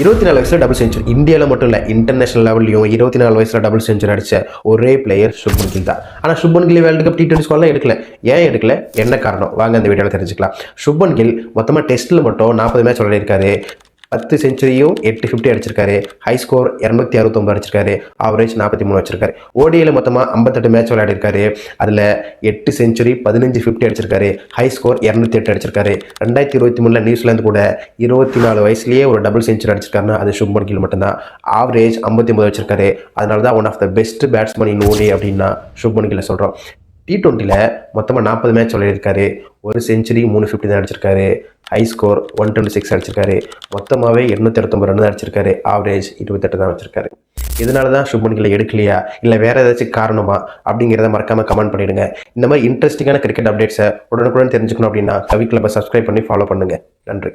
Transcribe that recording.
இருபத்தி நாலு வயசில் டபுள் செஞ்சுரி இந்தியாவில் மட்டும் இல்லை இன்டர்நேஷனல் லெவல்லையும் இருபத்தி நாலு வயசில் டபுள் செஞ்சுரி அடித்த ஒரே பிளேயர் சுப்மன் கில் தான். ஆனால் Shubman Gill world cup T twenty ஸ்குவாட்லாம் எடுக்கல. ஏன் எடுக்கல? என்ன காரணம்? வாங்க அந்த வீடியோவில் தெரிஞ்சுக்கலாம். சுப்மன் கில் மொத்தமாக டெஸ்ட்டில் மட்டும் நாற்பது மேட்ச் விளையாடிருக்காரு பத்து செஞ்சுரியும் எட்டு ஃபிஃப்டி அடிச்சிருக்காரு. ஹை ஸ்கோர் இரநூத்தி அறுபத்தொம்பது அடிச்சிருக்காரு. ஆவரேஜ் நாற்பத்தி மூணு வச்சிருக்காரு. ஓடியில் மொத்தமாக ஐம்பத்தெட்டு மேட்ச் விளையாடிருக்காரு. அதில் எட்டு செஞ்சுரி பதினஞ்சு ஃபிஃப்டி அடிச்சிருக்காரு. ஹை ஸ்கோர் இரநூத்தி எட்டு அடிச்சிருக்காரு. ரெண்டாயிரத்தி இருபத்தி மூணில் நியூசிலாந்து கூட இருபத்தி நாலு வயசுலேயே ஒரு டபுள் செஞ்சுரி அடிச்சிருக்காருன்னா அது சுப்மன் கில் மட்டும்தான். ஆவரேஜ் ஐம்பத்தி ஒம்பது வச்சிருக்காரு. அதனால தான் one of the best batsman in ODI அப்படின்னா சுப்மன் கில்லை சொல்கிறோம் டி டுவெண்ட்டியில் மொத்தமாக நாற்பது மேட்ச் விளையாடிருக்காரு. ஒரு செஞ்சுரி மூணு ஃபிஃப்டி தான் அடிச்சிருக்காரு. High score one twenty six அடிச்சிருக்காரு. மொத்தமாகவே எண்ணூற்றி அறுபத்தொம்பது ரன் தான் அடிச்சிருக்காரு. ஆவரேஜ் இருபத்தெட்டு தான் வச்சிருக்காரு. இதனால தான் சுப்மன் கில்லை எடுக்கலையா? இல்லை வேறு ஏதாச்சும் காரணமா? அப்படிங்கிறத மறக்காமல் கமெண்ட் பண்ணிடுங்க. இந்த மாதிரி இன்ட்ரெஸ்டிங்கான கிரிக்கெட் அப்டேட்ஸை உடனுக்குடன் தெரிஞ்சுக்கணும் அப்படின்னா கவி கிளப்பை சப்ஸ்கிரைப் பண்ணி ஃபாலோ பண்ணுங்கள் நன்றி.